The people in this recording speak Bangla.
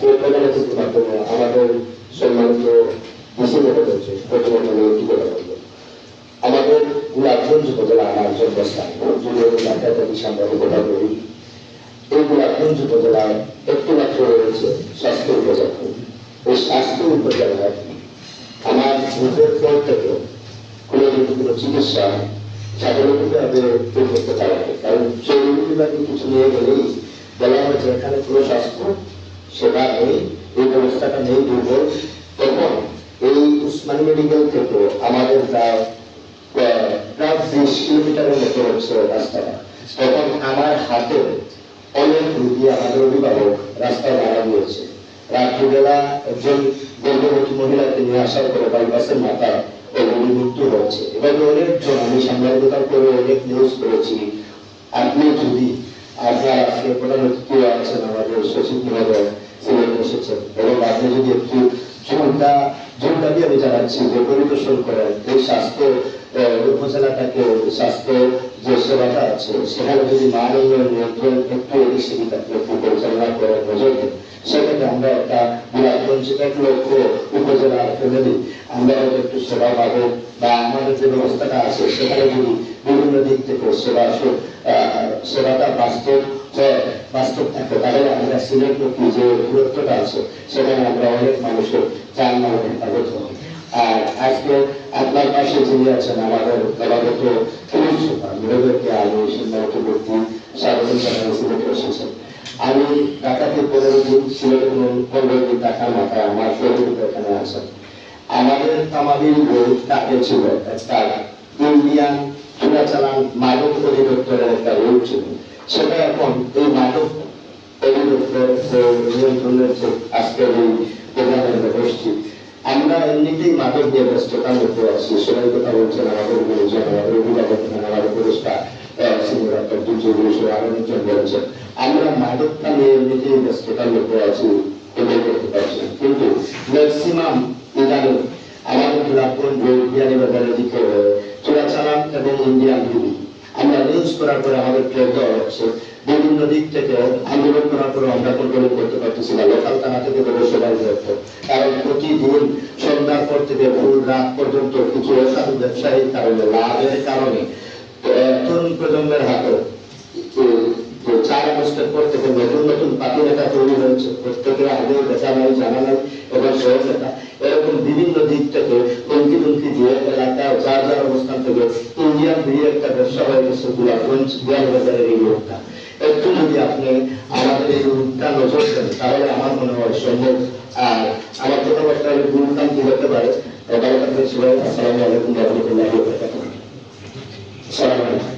আজকে প্রধান অতিথির মাধ্যমে আমাদের সম্মানিত হাসি কথা বলছে প্রতিমন্ডলীয় কি কথা বলবে আমাদের গোলাপগঞ্জ উপজেলা আমার জন্মস্থান যদি আমি ডাক্তারবাদী সামনে কথা বলি এই গোলাপগঞ্জ উপজেলায় একটি মাত্র রয়েছে স্বাস্থ্য উপজেলা এই স্বাস্থ্য উপজেলায় আমার ভোটের পর থেকে কোনো চিকিৎসা সাধারণভাবে তৈরি করতে কারণ সেই কিছু নিয়ে গেলেই বলা হয় এখানে কোনো স্বাস্থ্য সেবা নেই এই ব্যবস্থাটা নেই দুর্বল তখন এই উসমানী মেডিকেল থেকে আমাদের আহ, প্রায় বিশ কিলোমিটারের মতো হচ্ছে রাস্তাটা। তখন আমার হাতে অনেক রুগী আমাদের অভিভাবক রাস্তায় মারা গিয়েছে। রাত্রিবেলা একজন গর্ভবতী মহিলাকে নিয়ে আসার পরে বাইপাসের মাথা অলরেডি মৃত্যু হচ্ছে এভাবে অনেকজন আমি করে অনেক নিউজ করেছি। আপনি যদি আপনার আজকে প্রধান আছেন আমাদের সচিব মহোদয় এসেছেন এবং আপনি যদি একটু জোরটা জোরটা দিয়ে আমি জানাচ্ছি যে পরিদর্শন করেন, এই স্বাস্থ্য উপজেলাটাকে, স্বাস্থ্য যে সেবাটা আছে, সেখানে যদি মান নিয়ন্ত্রণ একটু এদিক সেদিক একটু পরিচালনা করেন, নজর দেন, সেক্ষেত্রে আমরা একটা গোলাপগঞ্জ এক লক্ষ উপজেলা ফ্যামিলি আমরা একটু সেবা পাবো বা আমাদের যে ব্যবস্থাটা আছে, সেখানে যদি বিভিন্ন দিক থেকে সেবা সেবাটা বাস্তব হয়, বাস্তব থাকে তাহলে আমরা সিলেটমুখী যে দূরত্বটা আছে সেখানে আমরা অনেক মানুষের মাল হেফাজত হবে আর আজকে আপনার পাশে যিনি আছেন আমাদের দলগত পুলিশ সুপার মহিলাদেরকে আমি সম্মানিতবর্তী স্বাগত জানাই সিলেটে এসেছেন। আমি ঢাকাতে পনেরো দিন সিলেটে পনেরো দিন ঢাকার মাথায় আমার সহযোগিতা এখানে আছেন আমাদের তামাবিল রোড তাকে ছিল একটা ইন্ডিয়ান চোরাচালান মাদক অধিদপ্তরের একটা রোড ছিল। সেটা এখন এই যে নিয়ন্ত্রণের যে আজকের এই প্রোগ্রামের ব্যবস্থিত আমরা এমনিতেই মাদক নিয়ে ব্যস্ততার মধ্যে আছি। সবাই কথা বলছেন আমাদের গুরুজন, আমাদের অভিভাবক আমাদের পুরস্কার আমরা চোরাচালান এবং ইন্ডিয়ান নিউজ করার পরে আমাদের ট্রেন দেওয়া হচ্ছে। বিভিন্ন দিক থেকে আন্দোলন করার পরে আমরা কন্ট্রোল করতে পারতেছি না। লোকাল থানা থেকে সবাই ব্যর্থ কারণ প্রতিদিন সন্ধ্যার পর থেকে ভোর রাত পর্যন্ত কিছু অসাধু ব্যবসায়ীর কারণে, লাভের কারণে তরুণ প্রজন্মের হাতে চার পর থেকে নতুন নতুন নেতা তৈরি হয়েছে। প্রত্যেকের আগেও দেখা নাই, জানা নাই, এবং নেতা এরকম বিভিন্ন দিক থেকে ইন্ডিয়ান দিয়ে একটা ব্যবসা হয়ে গেছে গোলাপগঞ্জ বিয়ালবাজারের এই রোডটা একটু যদি আপনি আমাদের এই রোগটা নজর দেন তাহলে আমার মনে হয় সম্ভব। আর আমার জন্য আমি ভুলতাম কি হতে পারে সবাই আসসালামু আলাইকুম, রহমতুল্লাহ আসসালামু আলাইকুম।